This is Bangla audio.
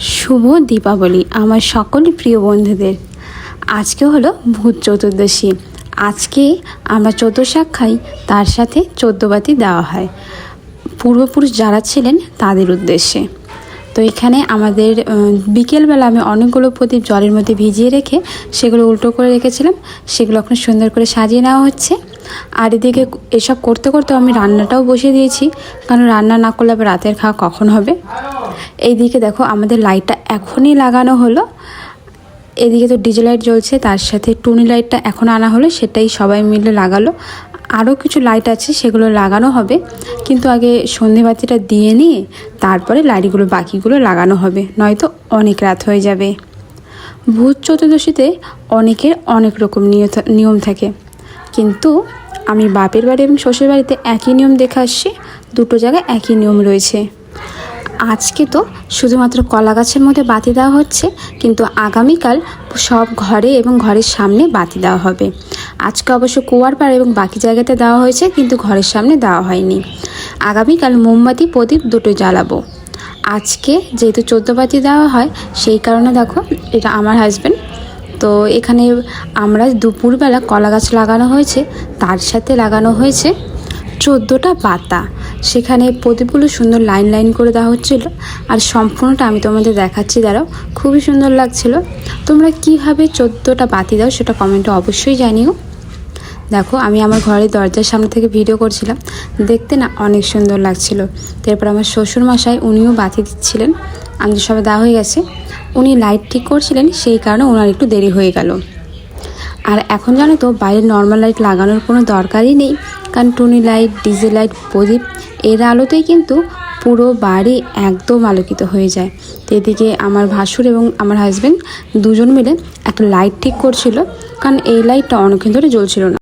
শুভ দীপাবলি, আমার সকল প্রিয় বন্ধুদের। আজকে হলো ভূত চতুর্দশী। আজকে আমরা চোদ্দ শাক খাই তার সাথে চোদ্দ বাতি দেওয়া হয়। পূর্বপুরুষ যারা ছিলেন তাদের উদ্দেশ্যে। তো এখানে আমাদের বিকেলবেলা আমি অনেকগুলো প্রদীপ জলের মধ্যে ভিজিয়ে রেখে সেগুলো উল্টো করে রেখেছিলাম। সেগুলো এখন সুন্দর করে সাজিয়ে নেওয়া হচ্ছে। আর এদিকে এসব করতে করতে আমি রান্নাটাও বসিয়ে দিয়েছি। কারণ রান্না না করলে আবার রাতের খাওয়া কখন হবে? এইদিকে দেখো আমাদের লাইটটা এখনই লাগানো হলো। এদিকে তো ডিজে লাইট জ্বলছে, তার সাথে টুনি লাইটটা এখন আনা হলো, সেটাই সবাই মিলে লাগালো। আরও কিছু লাইট আছে, সেগুলো লাগানো হবে, কিন্তু আগে সন্ধেবাতিটা দিয়ে নিয়ে তারপরে লাইটগুলো বাকিগুলো লাগানো হবে, নয়তো অনেক রাত হয়ে যাবে। ভূত চতুর্দশীতে অনেকের অনেক রকম নিয়- নিয়ম থাকে। কিন্তু আমি বাপের বাড়ি এবং শ্বশুর বাড়িতে একই নিয়ম দেখে আসছি, দুটো জায়গায় একই নিয়ম রয়েছে। আজকে তো শুধুমাত্র কলা গাছের মধ্যে বাতি দেওয়া হচ্ছে, কিন্তু আগামীকাল সব ঘরে এবং ঘরের সামনে বাতি দেওয়া হবে। আজকে অবশ্য কুয়ার পাড় এবং বাকি জায়গাতে দেওয়া হয়েছে, কিন্তু ঘরের সামনে দেওয়া হয়নি। আগামীকাল মোমবাতি প্রদীপ দুটো জ্বালাবো। আজকে যেহেতু চোদ্দ বাতি দেওয়া হয়, সেই কারণে দেখো, এটা আমার হাজব্যান্ড তো এখানে আমরা দুপুরবেলা কলা গাছ লাগানো হয়েছে, তার সাথে লাগানো হয়েছে চোদ্দোটা পাতা। সেখানে প্রদীপগুলো সুন্দর লাইন লাইন করে দেওয়া হচ্ছিল। আর সম্পূর্ণটা আমি তোমাদের দেখাচ্ছি, দাঁড়াও। খুবই সুন্দর লাগছিল। তোমরা কীভাবে চোদ্দোটা বাতি দাও সেটা কমেন্টে অবশ্যই জানিও। দেখো, আমি আমার ঘরের দরজার সামনে থেকে ভিডিও করছিলাম। দেখতে না অনেক সুন্দর লাগছিল। তারপর আমার শ্বশুর মশাই উনিও বাতি দিচ্ছিলেন। আমাদের সবাই দেওয়া হয়ে গেছে। উনি লাইট ঠিক করছিলেন, সেই কারণে ওনার একটু দেরি হয়ে গেল। আর এখন জানো তো বাইরে নর্মাল লাইট লাগানোর কোনো দরকারই নেই। কারণ টুনি লাইট ডিজে লাইট প্রদীপ, এর আলোতেই কিন্তু পুরো বাড়ি একদম আলোকিত হয়ে যায়। তো এদিকে আমার ভাসুর এবং আমার হাজব্যান্ড দুজন মিলে একটা লাইট ঠিক করছিল। কারণ এই লাইটটা অনেকক্ষণ ধরে জ্বলছিল না।